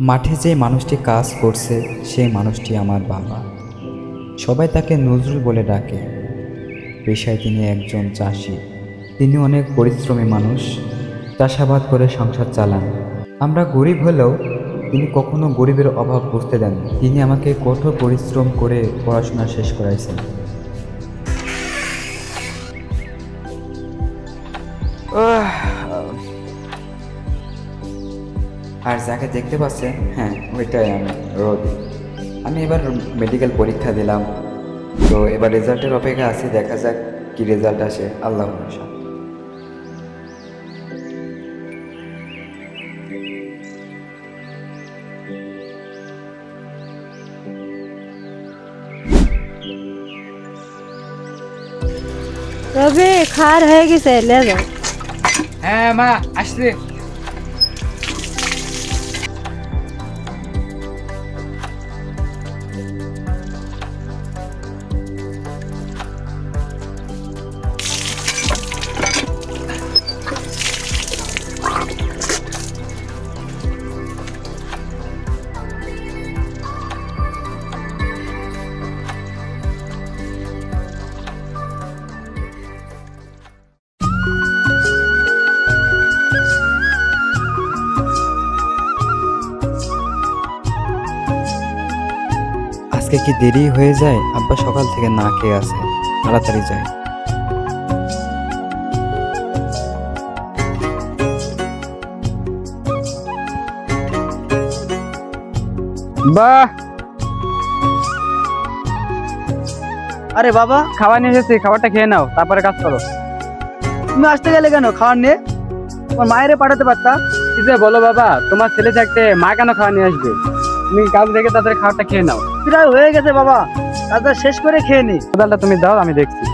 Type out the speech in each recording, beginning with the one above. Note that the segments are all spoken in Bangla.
মাঠে যে মানুষটি কাজ করছে, সেই মানুষটি আমার বাবা। সবাই তাকে নজরুল বলে ডাকে। পেশায় তিনি একজন চাষি। তিনি অনেক পরিশ্রমী মানুষ, চাষাবাদ করে সংসার চালান। আমরা গরিব হলেও তিনি কখনো গরিবের অভাব বুঝতে দেন তিনি আমাকে কঠোর পরিশ্রম করে পড়াশোনা শেষ করাইছেন। আর যাকে দেখতে পাচ্ছেন হ্যাঁ ওইটাই আমি রবি আমি এবার মেডিকেল পরীক্ষা দিলাম। তো এবার রেজাল্টের অপেক্ষা আছি দেখা যাক কি রেজাল্ট আসে। আল্লাহ ভরসা। রবি খার হয়ে গেছে লে যাও হ্যাঁ মা আসছে। আজকে কি দেরি হয়ে যায়? আব্বা সকাল থেকে না খেয়ে আছে। তাড়াতাড়ি যায়। বাহ! আরে বাবা। খাবার নিয়ে এসেছি খাবারটা খেয়ে নাও তারপরে কাজ করো। তুমি আসতে গেলে কেন? খাওয়ার নিয়ে? তোমার মায়েরে পাঠাতে পারতা বলো বাবা তোমার ছেলে থাকতে মা কেন খাওয়া নিয়ে আসবে? তুমি কাজ রেখে তাদের খাবারটা খেয়ে নাও। প্রায় হয়ে গেছে বাবা। কাজটা শেষ করে খেয়ে নি। কোদালটা তুমি দাও আমি দেখছি।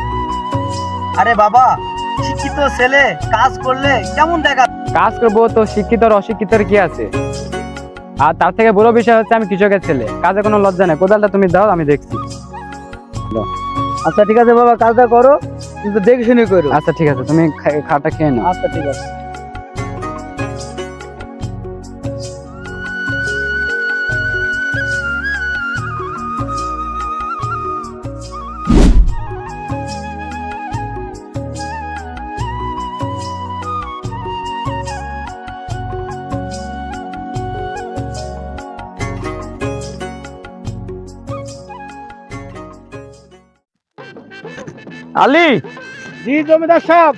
আরে বাবা শিক্ষিত ছেলে কাজ করলে কেমন দেখা কাজ করব তো শিক্ষিত আর অশিক্ষিতর কি আছে? আর তার থেকে বড় বিষয় হচ্ছে আমি কৃষকের ছেলে। কাজে কোনো লজ্জা নেই। কোদালটা তুমি দাও আমি দেখছি। আচ্ছা ঠিক আছে বাবা কাজটা করো। কিন্তু দেখে শুনে করো। আচ্ছা ঠিক আছে। তুমি খা- খাবারটা খেয়ে নাও। আচ্ছা ঠিক আছে। আলী? জি জমিদার সাহেব।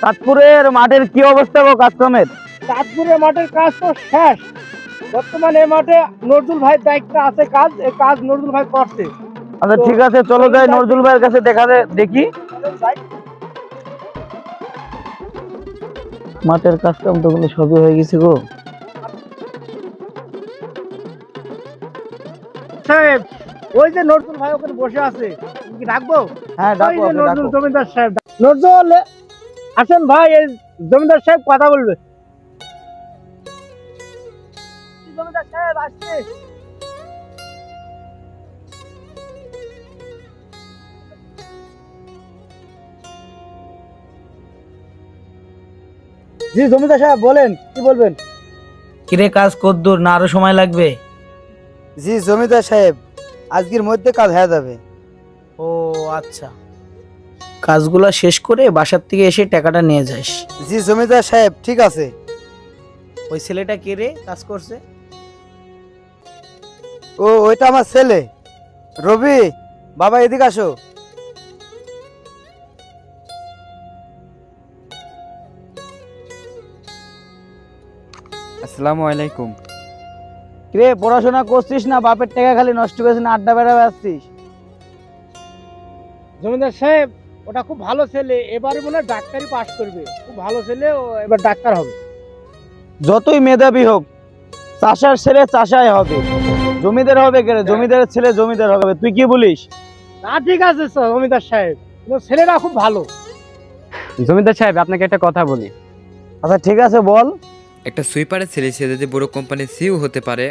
চাঁদপুরের মাঠের কি অবস্থা গো কাস্টমের চাঁদপুরের মাঠের কাজ তো শেষ। বর্তমানে এই মাঠে নজরুল ভাই দায়িত্ব আছে কাজ এই কাজ নজরুল ভাই করছে। আচ্ছা ঠিক আছে চলো যাই নজরুল ভাইয়ের কাছে দেখা দেখি। মাঠের কাজ কাম তো গুলো সবই হয়ে গেছে গো। সাহেব ওই যে নজরুল ভাই ওখানে বসে আছে। কি ডাকবো? হ্যাঁ ডাকো নজরুল জমিদার সাহেব নজরুল আসেন ভাই এই জমিদার সাহেব কথা বলবে। জমিদার সাহেব আসছে। জি জমিদার সাহেব বলেন কি বলবেন? কিরে কাজ কদ্দূর না আরও সময় লাগবে? জি জমিদার সাহেব আজকের মধ্যে কাজ হয়ে যাবে। আচ্ছা। কাজগুলা শেষ করে বাসার থেকে এসে টাকাটা নিয়ে যাস। জি জমিদার সাহেব ঠিক আছে। ওই ছেলেটা কে রে? কাজ করছে? ও ওইটা আমার ছেলে। রবি বাবা এদিকে আসো। আসসালামু আলাইকুম। কিরে পড়াশোনা করছিস না? বাপের টাকা খালি নষ্ট করেছিস না আড্ডা বেড়া আসছিস? জমিদার সাহেব ওটা খুব ভালো ছেলে এবারে মনে হয় ডাক্তারি পাশ করবে। খুব ভালো ছেলে ও এবার ডাক্তার হবে। যতই মেধাবী হোক চাষার ছেলে চাষাই হবে। জমিদার হবে কেন জমিদারের ছেলে জমিদার হবে। তুই কি বলিস? না ঠিক আছে স্যার, জমিদার সাহেব। কিন্তু ছেলেটা খুব ভালো। জমিদার সাহেব আপনাকে একটা কথা বলি। আচ্ছা ঠিক আছে বল। একটা সুইপারের ছেলে সে যদি বড় কোম্পানির সিও হতে পারে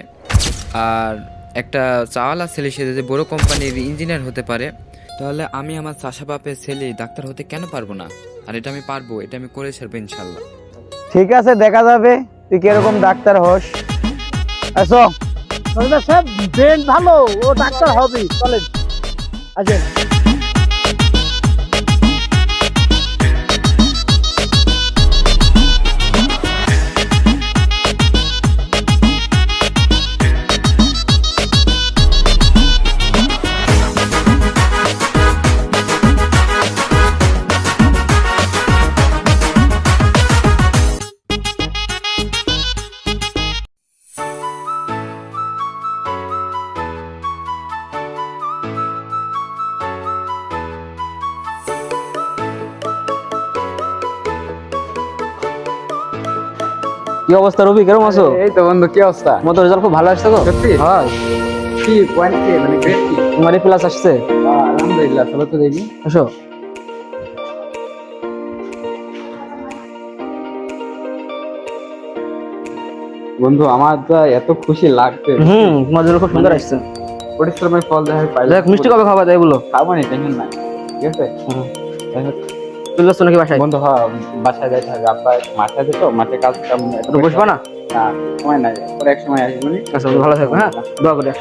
আর একটা চাওয়ালা ছেলে সে যদি বড় কোম্পানির ইঞ্জিনিয়ার হতে পারে তাহলে আমি আমার চাষা বাপের ছেলে ডাক্তার হতে কেন পারব না? আর এটা আমি পারব এটা আমি করে ছাড়বো ইনশাল্লাহ। ঠিক আছে দেখা যাবে। তুই কীরকম ডাক্তার হস? আসো সাহেব ব্রেন ভালো ও ডাক্তার হবে চলেন। আসেন। কি অবস্থা রবি কেমন আছো? এই তো বন্ধু কি অবস্থা? মতো রেজাল্ট খুব ভালো আসছে তো? সত্যি? হ্যাঁ। কি পয়েন্ট কি মানে গ্রেড কি? তোমার প্লাস আসছে। আলহামদুলিল্লাহ চলো তো দেখি। আসো। বন্ধু আমার তো এত খুশি লাগছে। হুম তোমার জন্য খুব সুন্দর আসছে। পরিশ্রমের ফল দেখা পাইলে দেখ মিষ্টি কবে খাবা তাই বলো। খাব না টেনশন নাই। ঠিক আছে? যাই হোক, নাকি বাসায়? বন্ধু হ্যাঁ বাসায় যাইতে হবে। আব্বা মাঠে আছে তো মাঠে কাজ কাম বসবা না? না সময় নাই। পরে এক সময় আসব আচ্ছা ভালো থাকো হ্যাঁ? দোয়া করে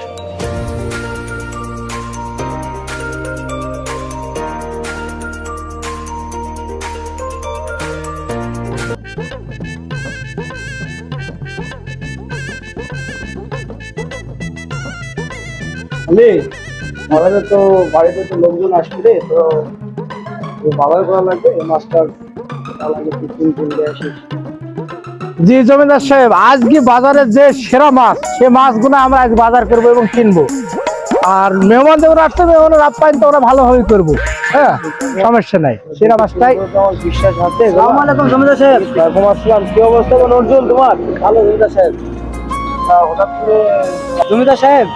তো বাড়িতে তো লোকজন আসবে তো করা লাগবে জি জমিদার সাহেব আজকে বাজারে যে সেরা মাছ সে মাছগুলো আমরা আজ বাজার করব এবং কিনবো। আর মেহমান যখন আসতে মেহমানের আপ্যায়ন তো আমরা ভালোভাবে করব। হ্যাঁ সমস্যা নাই। সেরা মাছটাই। বিশ্বাস আছে আসসালামু আলাইকুম জমিদার সাহেব। ওয়ালাইকুম আসসালাম কি অবস্থা? অর্জুন তোমার? ভালো জমিদার সাহেব। হঠাৎ করে জমিদার সাহেব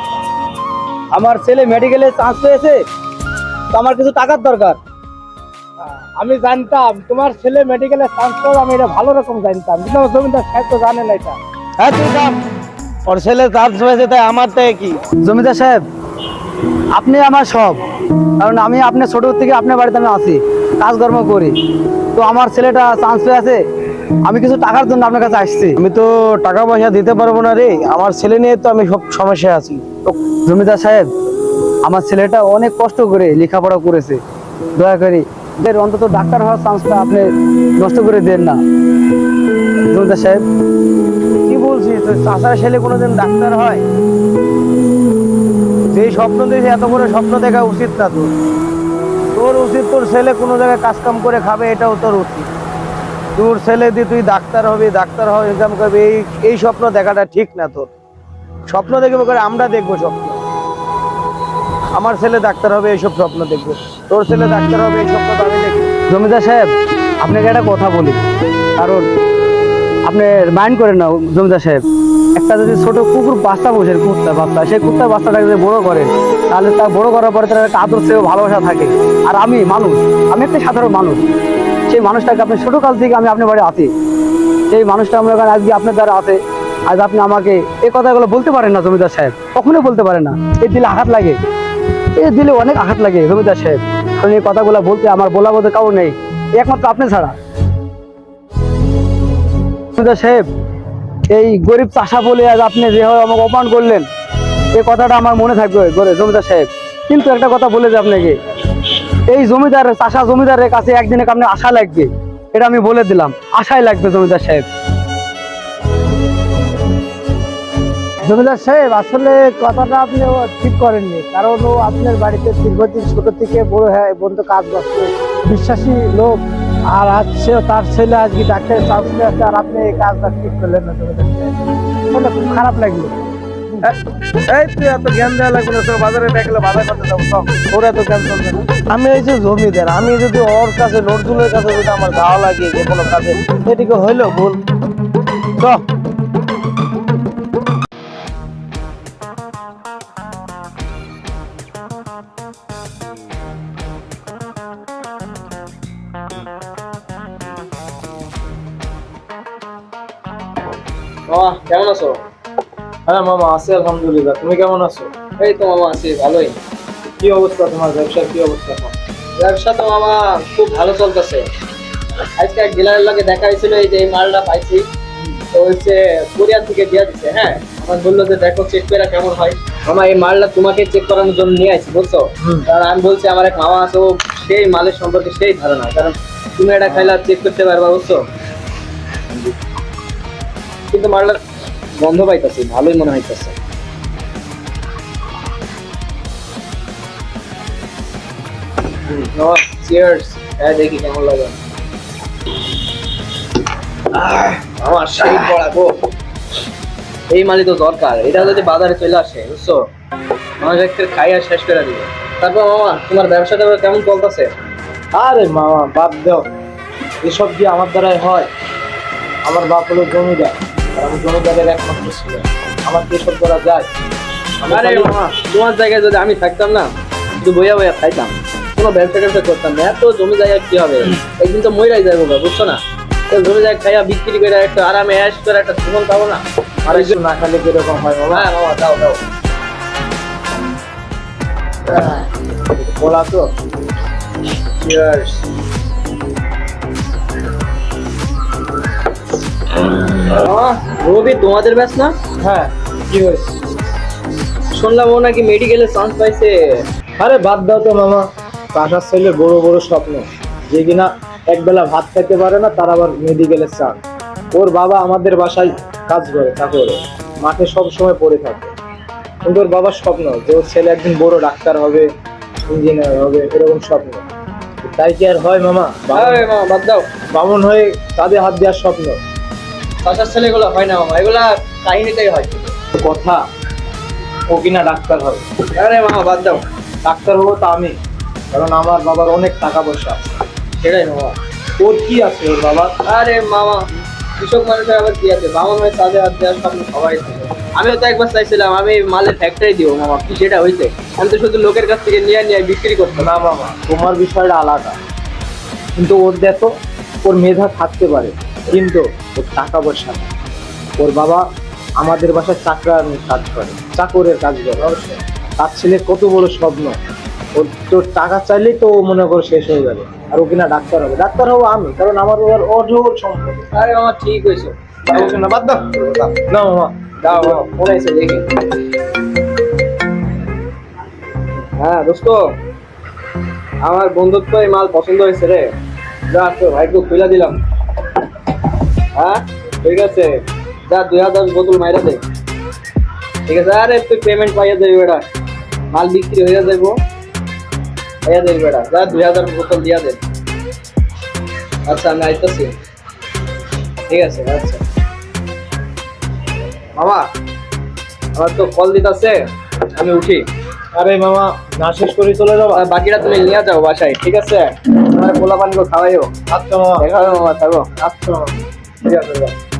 আমার ছেলে মেডিকেলে চান্স পেয়েছে তো আমার কিছু টাকার দরকার। আমি জানতাম তোমার ছেলে মেডিকেলে চান্স পাবে আমি এটা ভালো রকম জানতাম। কিন্তু আমার জমিদার সাহেব তো জানে না এটা। হ্যাঁ তুই দাম ওর ছেলে চান্স পেয়েছে তাই আমার তাই কি? জমিদার সাহেব আপনি আমার সব। কারণ আমি আপনার ছোট থেকে আপনার বাড়িতে আমি আছি কাজকর্ম করি। তো আমার ছেলেটা চান্স পেয়েছে আমি কিছু টাকার জন্য আপনার কাছে আসছি। আমি তো টাকা পয়সা দিতে পারব না রে। আমার ছেলে নিয়ে তো আমি সব সমস্যায় আছি। তো জমিদার সাহেব আমার ছেলেটা অনেক কষ্ট করে লেখাপড়া করেছে। দয়া করে এর অন্তত ডাক্তার হওয়ার চান্সটা আপনি নষ্ট করে দেন না। জমিদার সাহেব। কি বলছিস তোর চাষার ছেলে কোনোদিন ডাক্তার হয়? যেই স্বপ্ন দেখে এত করে স্বপ্ন দেখা উচিত না তোর। তোর উচিত তোর ছেলে কোনো জায়গায় কাজ কাম করে খাবে, এটাও তোর উচিত। তোর ছেলে দিয়ে তুই ডাক্তার হবি, ডাক্তার হওয়া ইনকাম করবি, এই এই স্বপ্ন দেখাটা ঠিক না তোর। স্বপ্ন দেখব করে আমরা দেখব স্বপ্ন। আমার ছেলে ডাক্তার হবে, এইসব স্বপ্ন দেখবে। তোর ছেলে ডাক্তার হবে এই স্বপ্ন আমি জমিদার সাহেব, আপনাকে একটা কথা বলি। কারণ আপনি মাইন্ড করেন না, জমিদার সাহেব। একটা যদি ছোট কুকুর বাচ্চা বসে কুত্তা বাচ্চা, সেই কুত্তার বাচ্চাটাকে যদি বড় করেন তাহলে তা বড় করার পরে তার একটা আদর সেও ভালোবাসা থাকে। আর আমি মানুষ, আমি একটা সাধারণ মানুষ। সেই মানুষটাকে আপনি ছোটো কাল থেকে আমি আপনার বাড়ি আছি সেই মানুষটা আমরা এখানে আজকে আপনার দ্বারা আছে, আজ আপনি আমাকে এই কথাগুলো বলতে পারেন না জমিদার সাহেব। কখনোই বলতে পারেন না। এই দিলে আঘাত লাগে। এই দিলে অনেক আঘাত লাগে জমিদার সাহেব। কারণ এই কথাগুলো বলতে আমার বলা বলতে কাউ নেই। একমাত্র আপনি ছাড়া। জমিদার সাহেব, এই গরিব চাষা বলে আজ আপনি যেভাবে আমাকে অপমান করলেন, এই কথাটা আমার মনে থাকবে জমিদার সাহেব। কিন্তু একটা কথা বলে যে আপনাকে। এই জমিদার, চাষা জমিদারের কাছে একদিনে আপনি আশা লাগবে, এটা আমি বলে দিলাম। আশাই লাগবে জমিদার সাহেব। জমিদার সাহেব আসলে কথাটা আপনি ঠিক করেননি। কারণ ও আপনার বাড়িতে দীর্ঘদিন ছোট থেকে বড় হয়ে বন্ধু কাজ করছে। বিশ্বাসী লোক। আর আজ সে তার ছেলে আজকে ডাক্তারের চান্স পেয়েছে আর আপনি এই কাজটা ঠিক করলেন না জমিদার সাহেব। খুব খারাপ লাগল। এই তুই এত জ্ঞান দেওয়া লাগবে তোর বাজারে দেখলে বাজার করতে যাব সব এত জ্ঞান আমি এই যে জমিদার আমি যদি ওর কাছে নজরুলের কাছে যদি আমার গাওয়া লাগে যে কোনো কাজে এদিকে হইল ভুল। চ। আছো? হ্যাঁ মামা আছি আলহামদুলিল্লাহ। তুমি কেমন আছো? এই তো মামা আছি ভালোই। কি অবস্থা তোমার ব্যবসার? কি অবস্থা ব্যবসা তো মামা খুব ভালো চলতেছে। আজকে এক ডিলারের লগে দেখা হয়েছিল এই যে এই মালটা পাইছি। তো হচ্ছে কোরিয়ান থেকে দিয়ে দিছে হ্যাঁ? আমার বলল যে দেখো চেক করে কেমন হয়। মামা এই মালটা তোমাকে চেক করানোর জন্য নিয়ে আসছি বুঝছ? কারণ আমি বলছি আমার এক মামা আছে ও সেই মালের সম্পর্কে সেই ধারণা। কারণ তুমি এটা খাইলে চেক করতে পারবা বুঝছ? কিন্তু মালটা গন্ধ পাইতেছি, ভালোই মনে হইতেছে। হ্যাঁ কেমন লাগে। আমার সেই পড়া গো। এই মালই তো দরকার, এটা যদি বাজারে চলে আসে, বুঝছ? আমার একটা খাইয়া শেষ করে দিবে। তারপর মামা, তোমার ব্যবসাটা এবার কেমন চলতেছে? আরে মামা, বাদ দাও। এসব কি আমার দ্বারাই হয়? আমার বাপ হলো জমিদার। আমি একমাত্র ছিল। আমার কি এসব করা যায় আরে তোমার জায়গায় যদি আমি থাকতাম না শুধু বইয়া বইয়া খাইতাম কোনো ব্যবসা ট্যাবসা করতাম না এত জমি জায়গা কি হবে? একদিন তো মইরাই যাব গা, বুঝছ না? জমি জায়গা খাইয়া বিক্রি করে একটা আরামে অ্যাশ করে একটা জীবন পাবো না। আর একটু না খালি কীরকম হয় মামা হ্যাঁ মামা দাও দাও। বলা তো। Cheers. রবি তোমাদের ব্যাস না? হ্যাঁ কি হয়েছে? শুনলাম ও নাকি মেডিকেলে চান্স পাইছে। আরে বাদ দাও তো মামা বাসার ছেলে বড় বড় স্বপ্ন। যে কিনা একবেলা ভাত খেতে পারে না তার আবার মেডিকেলের চান ওর বাবা আমাদের বাসায় কাজ করে তারপরে মাঠে সব সময় পড়ে থাকে। কিন্তু ওর বাবার স্বপ্ন যে ওর ছেলে একদিন বড় ডাক্তার হবে ইঞ্জিনিয়ার হবে এরকম স্বপ্ন। তাই কি আর হয় মামা বাদ দাও। বামন হয়ে তাদের হাত দেওয়ার স্বপ্ন। চাষার ছেলেগুলো হয় না মামা এগুলা কাহিনীটাই হয়। কথা ও কিনা ডাক্তার হবে। আরে মামা বাদ দাও। ডাক্তার হব তো আমি কারণ আমার বাবার অনেক টাকা পয়সা আছে। সেটাই মামা। ওর কি আছে ওর বাবার আরে মামা কৃষক মানুষের আবার কি আছে? বাবা মায়ের তাদের হাত দেওয়ার স্বপ্ন সবাই আমিও তো একবার চাইছিলাম আমি মালের ফ্যাক্টরি দিব মামা কি সেটা হইছে? আমি তো শুধু লোকের কাছ থেকে নিয়ে নিয়ে বিক্রি করতাম। না মামা তোমার বিষয়টা আলাদা। কিন্তু ওর দেখো ওর মেধা থাকতে পারে। কিন্তু ওর টাকা পয়সা ওর বাবা আমাদের বাসায় চাকরার কাজ করে চাকরের কাজ করে। তার ছেলে কত বড় স্বপ্ন। ওর তোর টাকা চাইলেই তো ও মনে করো শেষ হয়ে যাবে। আর ও কিনা ডাক্তার হবে। ডাক্তার হব আমি কারণ আমার ওর অজোর সম্পদ। আরে মামা ঠিক হয়েছে। না বাদ দাও। না মামা। দাও মামা হয়েছে দেখি। হ্যাঁ দোস্ত আমার বন্ধুত্ব এই মাল পছন্দ হয়েছে রে। যা তো ভাইকে খুলে দিলাম। হ্যাঁ? ঠিক আছে। যা দুই হাজার বোতল মাইরা দে। ঠিক আছে? আরে তুই পেমেন্ট পাইয়া যাবি বেটা। মাল বিক্রি হইয়া যাব হইয়া যাবি বেটা। যা দুই হাজার বোতল দিয়া দে। আচ্ছা আমি আইতেছি। ঠিক আছে আচ্ছা। মামা আমার তো কল দিতেছে। আমি উঠি। আরে মামা না শেষ করে চলে যাবা? বাকিটা তুমি নিয়ে যাও বাসায়। ঠিক আছে? তোমার পোলা পানি খাওয়াইও। আচ্ছা মামা। দেখা মামা থাকো। আচ্ছা মামা ঠিক আছে যাও।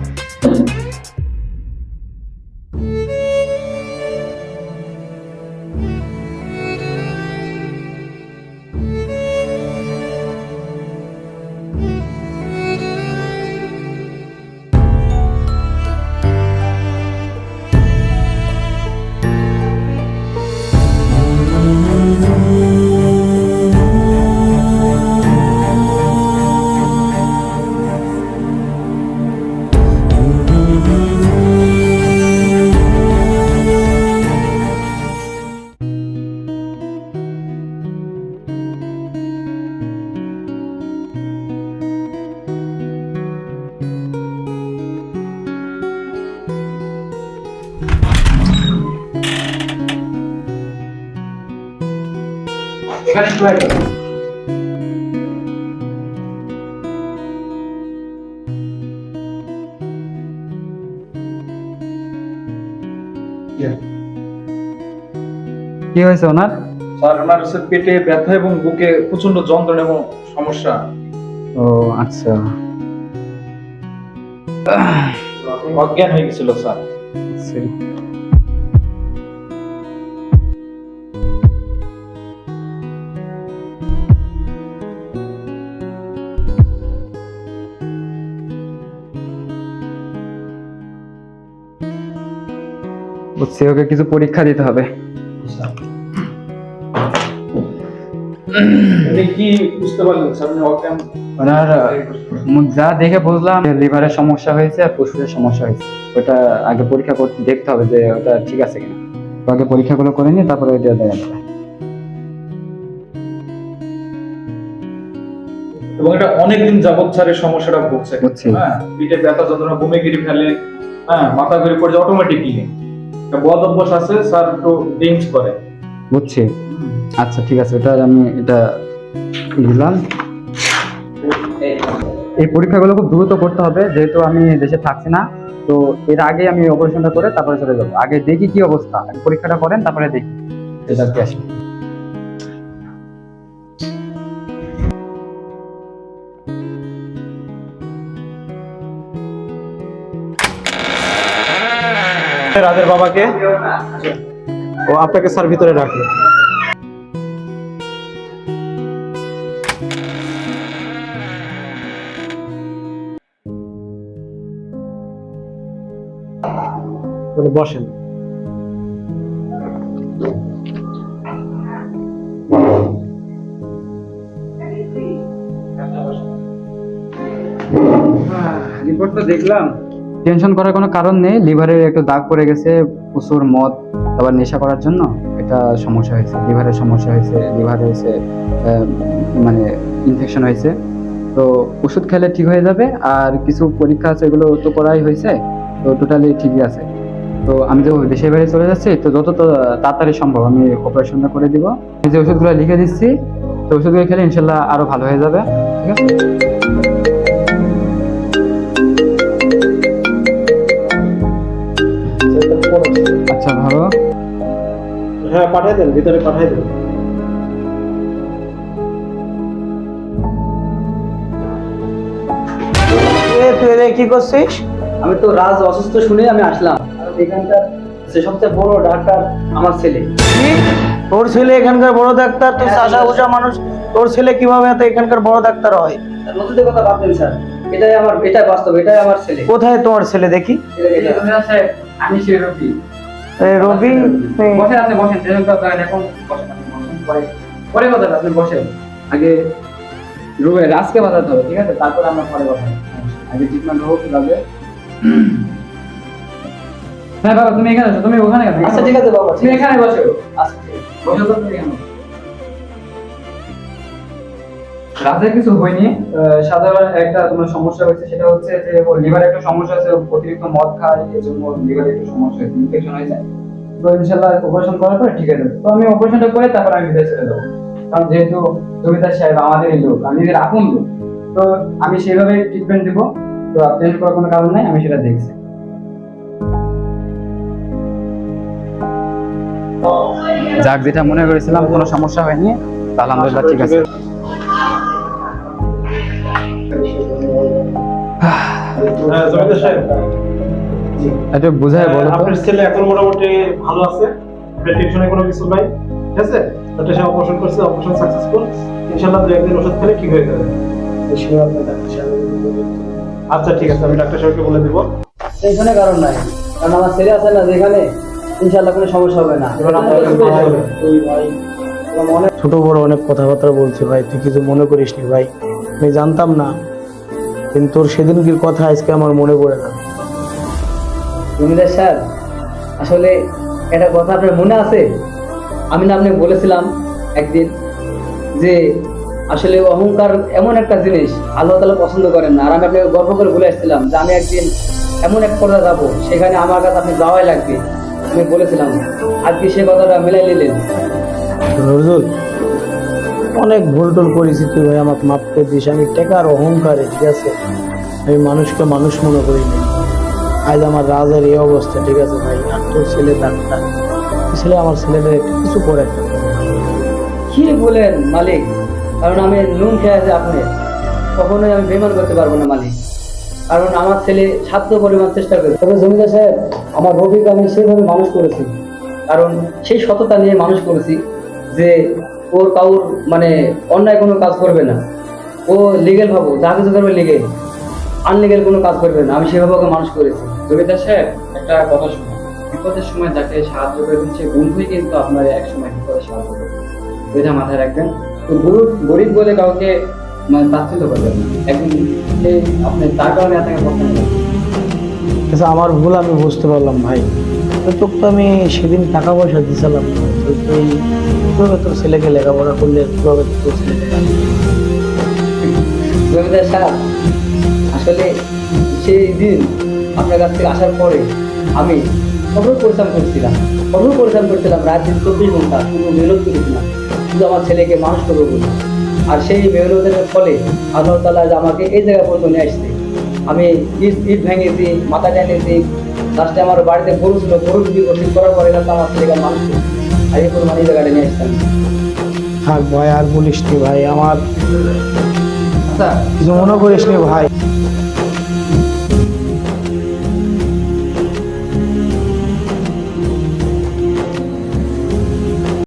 কি হয়েছে ওনার? স্যার ওনার হচ্ছে পেটে ব্যথা এবং বুকে প্রচণ্ড যন্ত্রণা এবং সমস্যা। ও আচ্ছা। অজ্ঞান হয়ে গেছিল স্যার। আচ্ছা। বুঝছি ওকে কিছু পরীক্ষা দিতে হবে। ওনার যা দেখে বুঝলাম লিভারের সমস্যা হয়েছে আর ফুসফুসের সমস্যা হয়েছে। ওটা আগে পরীক্ষা করতে দেখতে হবে যে ওটা ঠিক আছে কিনা। আগে পরীক্ষাগুলো করে নিয়ে তারপরে ওইটা দেখা যাবে। এবং এটা অনেকদিন যাবৎ স্যার এই সমস্যাটা ভুগছে। হ্যাঁ পিঠে ব্যথা যন্ত্রণা বমি গিরি ফেলে হ্যাঁ মাথা ঘুরে পড়ে অটোমেটিকলি বদ অভ্যাস আছে স্যার একটু ড্রিঙ্কস করে। বুঝছি। আচ্ছা ঠিক আছে ওটা আমি, এটা দিলাম এই পরীক্ষাগুলো খুব দ্রুত করতে হবে, যেহেতু আমি দেশে থাকছি না, তো এর আগে আমি অপারেশনটা করে তারপরে চলে যাব। আগে দেখি কি অবস্থা পরীক্ষাটা করেন, তারপরে দেখি। রেজাল্ট কি আসবে রাজের বাবাকে ও আপনাকে স্যার ভিতরে রাখে। বলে বসেন। রিপোর্ট তো দেখলাম। টেনশন করার কোনো কারণ নেই লিভারের একটু দাগ পড়ে গেছে প্রচুর মদ আবার নেশা করার জন্য এটা সমস্যা হয়েছে লিভারের সমস্যা হয়েছে লিভারে হয়েছে মানে ইনফেকশন হয়েছে। তো ওষুধ খেলে ঠিক হয়ে যাবে আর কিছু পরীক্ষা আছে এগুলো তো করাই হয়েছে তো টোটালি ঠিকই আছে। তো আমি তো দেশের বাইরে চলে যাচ্ছি তো যত তাড়াতাড়ি সম্ভব আমি অপারেশনটা করে দিব। এই যে ওষুধগুলো লিখে দিচ্ছি তো ওষুধগুলো খেলে ইনশাল্লাহ আরও ভালো হয়ে যাবে ঠিক আছে? আচ্ছা ভালো হ্যাঁ পাঠিয়ে দেন ভিতরে পাঠিয়ে দেন। তুই কি করছিস? আমি তো রাজ অসুস্থ শুনে আমি আসলাম। এখানকার সে সবচেয়ে বড় ডাক্তার আমার ছেলে। তোর ছেলে এখানকার বড় ডাক্তার? তুই চাষা ভুষা মানুষ। তোর ছেলে কীভাবে এত এখানকার বড় ডাক্তার হয়? নতুন কথা বাদ দেন স্যার। এটাই আমার এটাই বাস্তব এটাই আমার ছেলে। কোথায় তোমার ছেলে দেখি? আমি সে রবি। রবি? আপনি বসেন করার দরকার নেই, এখন বসেন পরে পরে কথা আপনি বসেন। আগে রুবে রাজকে বাজাতে হবে ঠিক আছে? তারপর আমরা পরে কথা আগে ট্রিটমেন্ট হোক তবে হ্যাঁ বাবা তুমি এখানে আছো তুমি ওখানে আচ্ছা ঠিক আছে বাবা তুমি এখানে বসো। আচ্ছা আছে। বসো তো তুমি এখানে। কিছু হয়নি। সাধারণ একটা তোমার সমস্যা হয়েছে সেটা হচ্ছে যে ওর লিভারে একটু সমস্যা আছে অতিরিক্ত মদ খায় এই জন্য লিভারে একটু সমস্যা হয়েছে ইনফেকশন হয়েছে। তো ইনশাল্লাহ অপারেশন করার পরে ঠিক যাবে তো আমি অপারেশনটা করে তারপর আমি বিদেশ চলে যাব। কারণ যেহেতু জমিদার সাহেব আমাদেরই লোক আমি নিজের আপন লোক তো আমি সেইভাবে ট্রিটমেন্ট দিব। তো করার কোনো কারণ নাই আমি সেটা দেখছি। যাক যেটা মনে করেছিলাম কোনো সমস্যা হয়নি তা আলহামদুলিল্লাহ ঠিক আছে। হ্যাঁ, জমিদার সাহেব। একটু বুঝায় বলো আপনার ছেলে এখন মোটামুটি ভালো আছে টেনশনে কোনো কিছু নাই ঠিক আছে? ডাক্তার সাহেব অপারেশন করছে অপারেশন সাকসেসফুল ইনশাআল্লাহ দু একদিন ওষুধ খেলে ঠিক হয়ে যাবে। আচ্ছা ঠিক আছে আমি ডাক্তার সাহেবকে বলে দিব। টেনশনের কারণ নাই কারণ আমার ছেলে আছে না যেখানে ইনশাল্লাহ কোনো সমস্যা হবে না। ছোট বড় অনেক কথাবার্তা বলছে ভাই তুই কিছু মনে করিস নি ভাই? আমি জানতাম না কিন্তু তোর সেদিনকার কথা আজকে আমার মনে পড়ে না। জমিদার স্যার আসলে একটা কথা আপনার মনে আছে? আমি না আপনাকে বলেছিলাম একদিন যে আসলে অহংকার এমন একটা জিনিস আল্লাহ তালা পছন্দ করেন না। আর আমি আপনাকে গর্ব করে বলে আসছিলাম যে আমি একদিন এমন এক পর্দা যাব সেখানে আমার কাছে আপনি যাওয়াই লাগবে। আমি বলেছিলাম আজকে সে কথাটা মিলাই নিলেন। নজরুল অনেক ভুল টুল করেছি তুই ভাই আমাকে মাফ করে দিস। আমি টেকার অহংকারে ঠিক আছে? আমি মানুষকে মানুষ মনে করি না আজ আমার রাজের এই অবস্থা ঠিক আছে ভাই? আর তোর ছেলে ডাক্তার। ছেলে আমার ছেলেদের একটু কিছু করে কি বলেন মালিক? কারণ আমি নুন খেয়ে আছে আপনি। কখনোই আমি বেমান করতে পারব না মালিক। কারণ আমার ছেলে সাধ্য পরিমাণ চেষ্টা করে তবে জমিদার সাহেব আমার রবিকে আমি সেভাবে মানুষ করেছি। কারণ সেই সততা নিয়ে মানুষ করেছি যে ওর কাউর মানে অন্যায় কোনো কাজ করবে না। ও লিগেল ভাবো যা কিছু করবে লিগেল আনলিগেল কোনো কাজ করবে না, আমি সেভাবে ওকে মানুষ করেছি। জমিদার সাহেব, একটা কথা শুনুন। বিপদের সময় যাকে সাহায্য করবেন সে বন্ধুই কিন্তু আপনার এক সময় বিপদে সাহায্য করবে এটা মাথায় রাখবেন। তো গরিব গরিব বলে কাউকে মানে তাচ্ছিল্য করবেন না। একদিন আপনি তার কারণে আপনাকে পছন্দ আচ্ছা আমার ভুল আমি বুঝতে পারলাম, ভাই। তো তোকে তো আমি সেদিন টাকা পয়সা দিয়েছিলাম তুই কীভাবে তোর ছেলেকে লেখাপড়া করলে, কীভাবে তোর সাহেব আসলে সেই দিন আপনার কাছ থেকে আসার পরে আমি কঠোর পরিশ্রম করছিলাম। কঠোর পরিশ্রম করছিলাম, রাত দিন চব্বিশ ঘণ্টা শুধু মেহনত করেছিলাম শুধু আমার ছেলেকে মানুষ করব বলে। আর সেই মেহনতের ফলে আল্লাহ তালা আমাকে এই জায়গা পর্যন্ত নিয়ে আসছে। আমি ইট ইট ভেঙেছি মাথা টেনেছি। লাস্টে আমার বাড়িতে গরু ছিল গরু যদি ওষুধ করার পরে কিন্তু আমার ছেলেকে মানুষ আর এই এই জায়গাটা নিয়ে আসতাম থাক ভাই আর বলিস ভাই আমার আচ্ছা। কিছু মনে করিস ভাই।